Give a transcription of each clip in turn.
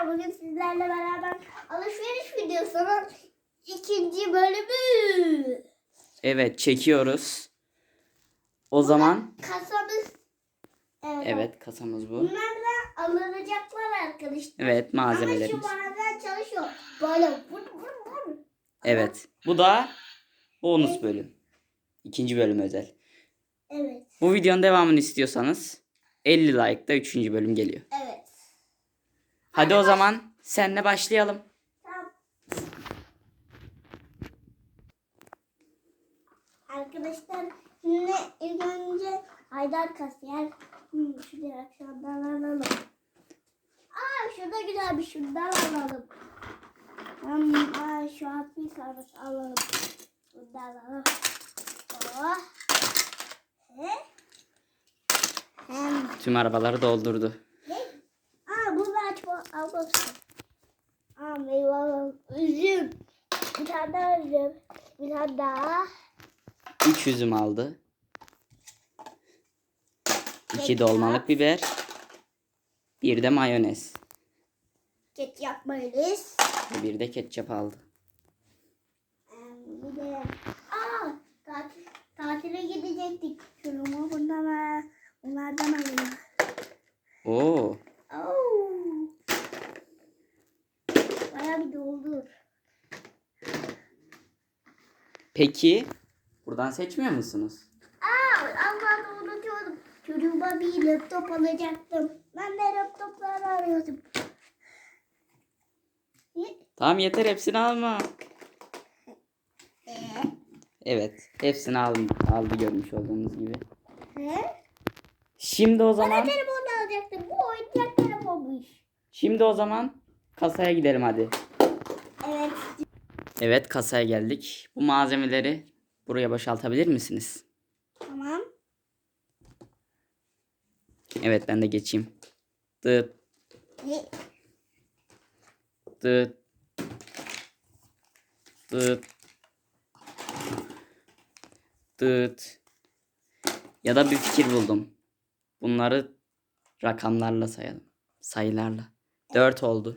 arkadaşlar bugün sizlerle beraber alışveriş videosunun ikinci bölümü. Evet çekiyoruz. O zaman Kasamız. Evet. evet kasamız bu. Bunlar da alınacaklar arkadaşlar. Evet Ama malzemelerimiz. şu bazen çalışıyor. Böyle vur vur vur. Evet. Bu da bonus bölüm. İkinci bölüm özel. Evet. Bu videonun devamını istiyorsanız 50 like'da 3. bölüm geliyor. Evet. Hadi o zaman senle başlayalım. Arkadaşlar şimdi ilk önce Haydar Kasiyer hmm, şu direksiyondan alalım. Aa şurada güzel bir şundan alalım. Hmm, aa, şu hafif sarısı alalım. Bundan alalım. Oh. He? Hem Tüm arabaları doldurdu. ne? Aa bunu açma al bakalım. Aa meyve alalım. Üzüm. Bir tane daha üzüm. Bir tane daha. 3 üzüm aldı. 2 dolmalık biber. Bir de mayonez. Ketçap mayonez. Ve bir de ketçap aldı. Bir de aa tatil, tatile gidecektik. Şurumu bundan bunlardan alayım. Oo. Bir doldur. Peki buradan seçmiyor musunuz? Aa Allah'ını unutuyordum. Çocuğuma bir laptop alacaktım. Ben de laptopları arıyordum. Tamam yeter hepsini alma. Ee, Evet hepsini aldı, aldı görmüş olduğunuz gibi. he? Şimdi o zaman de telefon alacaktım. Bu oyuncak telefonmuş. şimdi o zaman kasaya gidelim hadi. Evet. Evet kasaya geldik. Bu malzemeleri buraya boşaltabilir misiniz? Tamam. Evet ben de geçeyim. Dıt dıt dıt dıt ya da bir fikir buldum. Bunları rakamlarla sayalım. Sayılarla. 4 oldu.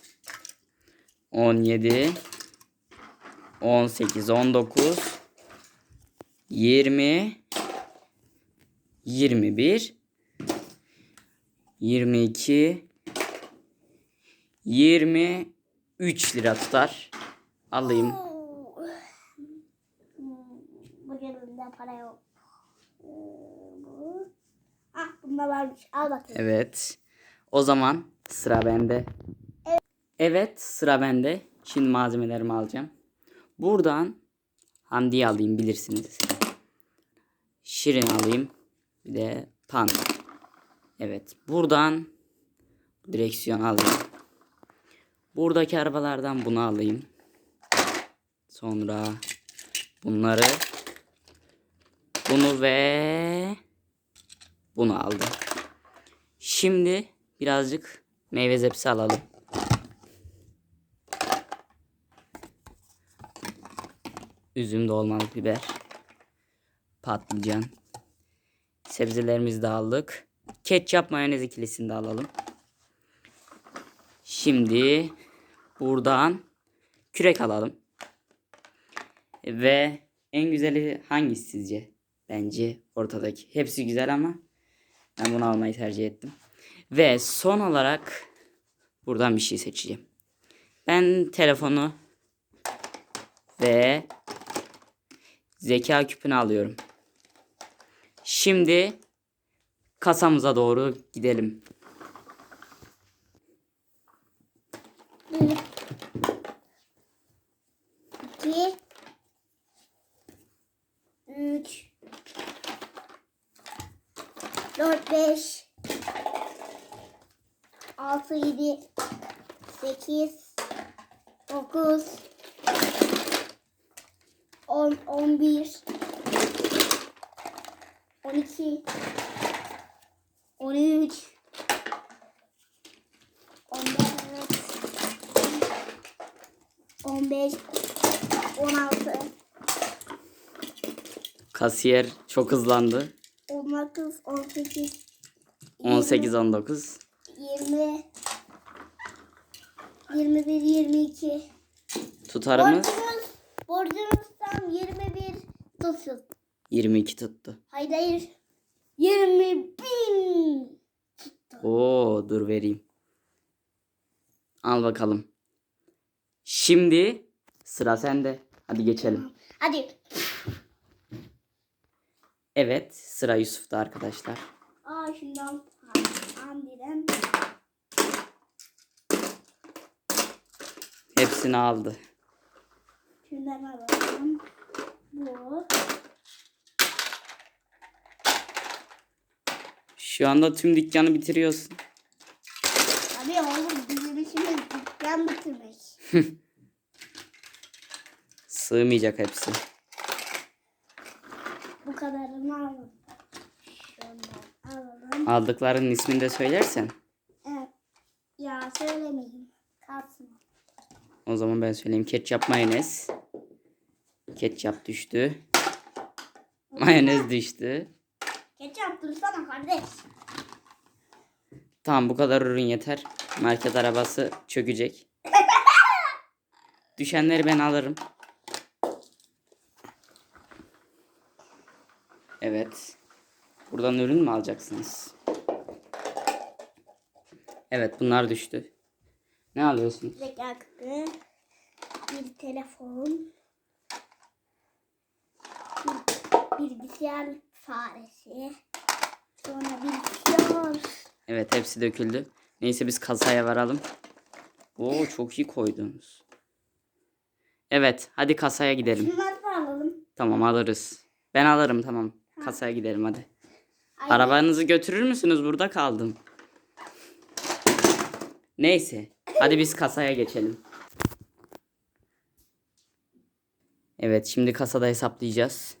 17 18 19 20 21 22 23 lira tutar. Alayım. Bugün elimde para yok. Ah bunda varmış. Al bakayım. Evet. O zaman sıra bende. Evet sıra bende. Şimdi malzemelerimi alacağım. Buradan Hamdi'yi alayım bilirsiniz. Şirin alayım. Bir de Pan. Evet. Buradan direksiyon alayım. Buradaki arabalardan bunu alayım. Sonra bunları bunu ve bunu aldım. Şimdi birazcık meyve zepsi alalım. Üzüm dolmalık biber. Patlıcan. Sebzelerimizi de aldık. Ketçap mayonez ikilisini de alalım. Şimdi buradan kürek alalım. Ve en güzeli hangisi sizce? Bence ortadaki. Hepsi güzel ama ben bunu almayı tercih ettim. Ve son olarak buradan bir şey seçeceğim. Ben telefonu ve zeka küpünü alıyorum. Şimdi kasamıza doğru gidelim. Bir. İki. Üç. Dört, beş. Altı, yedi. sekiz, dokuz, on, on bir, on iki, on üç, on dört, on beş, on altı, Kasiyer çok hızlandı. on dokuz, on sekiz, 18 19. 20 21 22 Tutarımız Borcumuz borcumuz tam 21 tutsun. 22 tuttu. Hayır hayır. 20 bin. Oo dur vereyim. Al bakalım. Şimdi sıra sende. Hadi geçelim. Hadi. Evet sıra Yusuf'ta arkadaşlar. Aa şundan andiren. Hepsini aldı. Şundan alalım. Bu. Şu anda tüm dükkanı bitiriyorsun. Abi oğlum bizim işimiz dükkan bitirmek. Sığmayacak hepsi. Bu kadarını. Şundan alalım. Aldıklarının ismini de söylersen. Evet. Ya söylemeyeyim. Kalsın. O zaman ben söyleyeyim. Ketçap mayonez. Ketçap düştü. Mayonez düştü. Ketçap dursana kardeş. Tamam bu kadar ürün yeter. Market arabası çökecek. Düşenleri ben alırım. Evet. Buradan ürün mü alacaksınız? Evet bunlar düştü. Ne alıyorsunuz? Bir telefon. Bir bilgisayar faresi. Sonra bilgisayar. Evet hepsi döküldü. Neyse biz kasaya varalım. Oo çok iyi koydunuz. Evet hadi kasaya gidelim. Şunları da alalım. Tamam alırız. Ben alırım tamam. Kasaya gidelim hadi. Ay, Arabanızı götürür müsünüz? Burada kaldım. Neyse. Hadi biz kasaya geçelim. Evet şimdi kasada hesaplayacağız.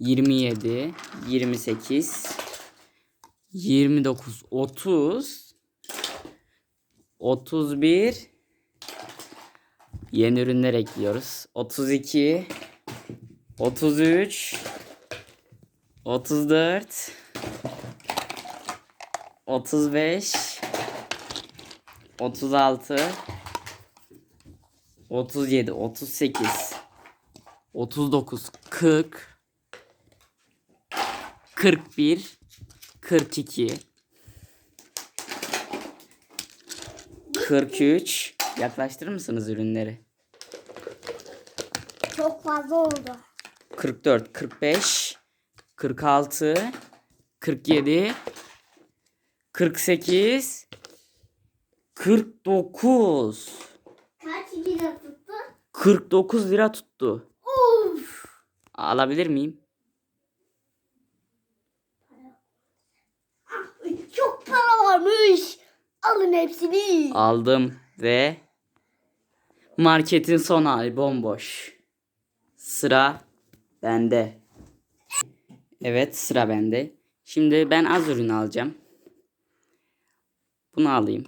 27 28 29 30 31 Yeni ürünler ekliyoruz. 32 33 34 35 36 37 38 39 40 41 42 43 Yaklaştırır mısınız ürünleri? Çok fazla oldu. 44 45 46 47 48 49 Kaç lira tuttu? 49 lira tuttu. Uf. Alabilir miyim? Çok varmış. Alın hepsini. Aldım ve marketin son hali bomboş. Sıra bende. Evet sıra bende. Şimdi ben az ürün alacağım. Bunu alayım.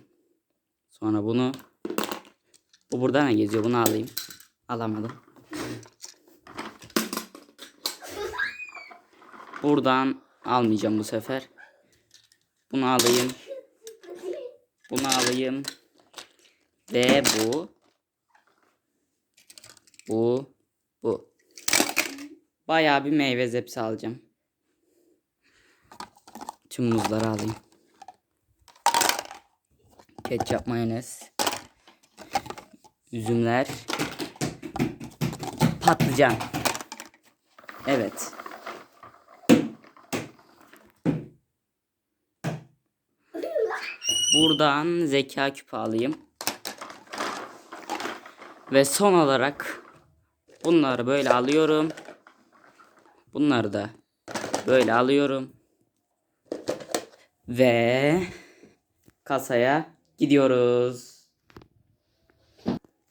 Sonra bunu bu burada ne geziyor? Bunu alayım. Alamadım. Buradan almayacağım bu sefer. Bunu alayım. Bunu alayım. Ve bu. Bu. Bu. Bayağı bir meyve zepsi alacağım. Tüm muzları alayım. Ketçap, mayonez. Üzümler. Patlıcan. Evet. Buradan zeka küpü alayım. Ve son olarak bunları böyle alıyorum. Bunları da böyle alıyorum. Ve kasaya gidiyoruz.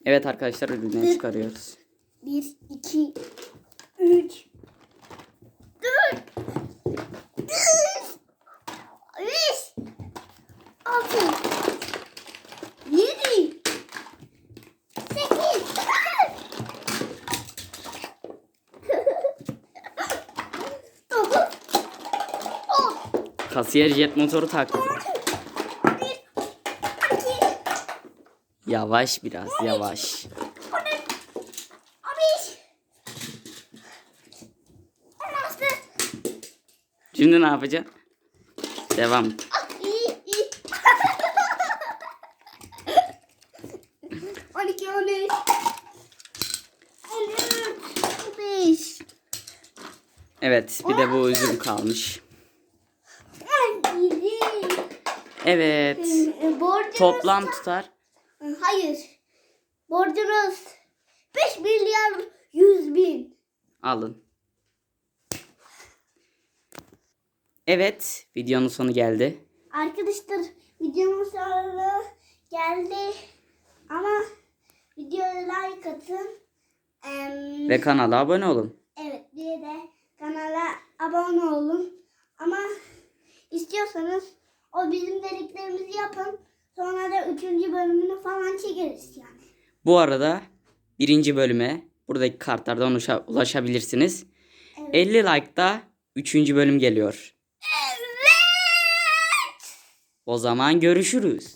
Evet arkadaşlar ürünleri çıkarıyoruz. 1, 2, 3, 4. Kasiyer jet motoru taktı. iki, Yavaş biraz yavaş. on üç, on on Şimdi ne yapacaksın? Devam. 12, 13, 14, 15, Evet bir de bu üzüm kalmış. 17. Evet. Borcunuz... Toplam tutar. Hayır. Borcunuz 5 milyar 100 bin. Alın. Evet videonun sonu geldi. Arkadaşlar videonun sonuna geldi. Ama videoya like atın. Ve kanala abone olun. Evet bir de kanala abone olun. Ama istiyorsanız bizim dediklerimizi yapın. Sonra da üçüncü bölümünü falan çekeriz yani. Bu arada birinci bölüme buradaki kartlardan ulaşa- ulaşabilirsiniz. Evet. 50 like'da 3. bölüm geliyor. Evet. O zaman görüşürüz.